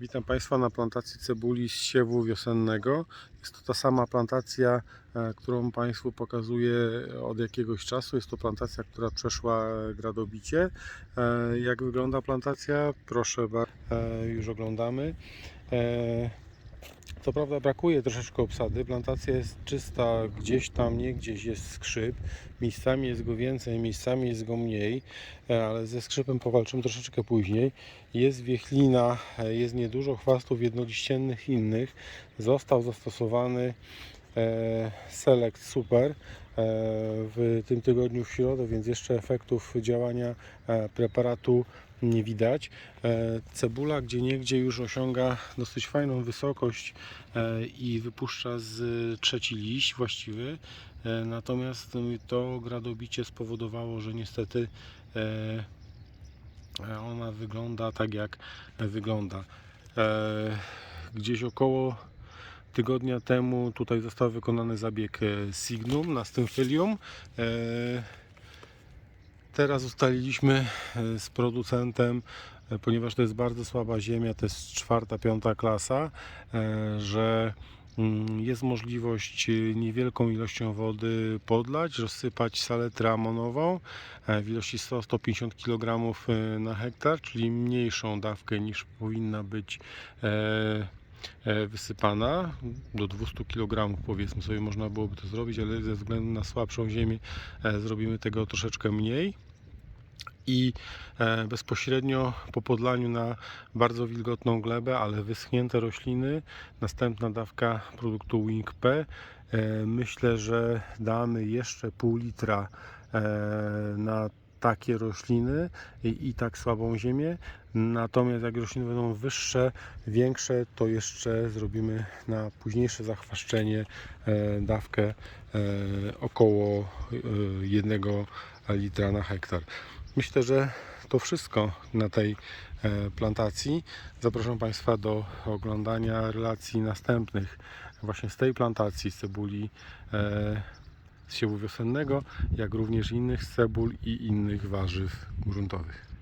Witam Państwa na plantacji cebuli z siewu wiosennego. Jest to ta sama plantacja, e, którą Państwu pokazuję od jakiegoś czasu. Jest to plantacja, która przeszła gradobicie. E, Jak wygląda plantacja? Proszę bardzo, już oglądamy. Co prawda brakuje troszeczkę obsady. Plantacja jest czysta, gdzieś tam, nie gdzieś jest skrzyp. Miejscami jest go więcej, miejscami jest go mniej, e, ale ze skrzypem powalczymy troszeczkę później. Jest wiechlina, e, jest niedużo chwastów jednoliściennych innych. Został zastosowany e, Select Super w tym tygodniu w środę, więc jeszcze efektów działania preparatu nie widać. E, Cebula gdzie niegdzie już osiąga dosyć fajną wysokość e, i wypuszcza z trzeci liść właściwy. E, Natomiast to gradobicie spowodowało, że niestety ona wygląda tak jak wygląda. Gdzieś około tygodnia temu tutaj został wykonany zabieg Signum na stymfylium. Teraz ustaliliśmy e, z producentem, e, ponieważ to jest bardzo słaba ziemia, to jest czwarta, piąta klasa, e, że mm, jest możliwość niewielką ilością wody podlać, rozsypać saletrę amonową e, w ilości 100-150 kg na hektar, czyli mniejszą dawkę niż powinna być wysypana. Do 200 kg powiedzmy sobie można byłoby to zrobić, ale ze względu na słabszą ziemię zrobimy tego troszeczkę mniej. I e, bezpośrednio po podlaniu na bardzo wilgotną glebę, ale wyschnięte rośliny, następna dawka produktu Wing P. E, Myślę, że damy jeszcze pół litra e, na takie rośliny i, i tak słabą ziemię. Natomiast jak rośliny będą wyższe, większe, to jeszcze zrobimy na późniejsze zachwaszczenie e, dawkę e, około e, 1 litra na hektar. Myślę, że to wszystko na tej e, plantacji. Zapraszam Państwa do oglądania relacji następnych właśnie z tej plantacji z cebuli e, z siewu wiosennego, jak również innych cebul i innych warzyw gruntowych.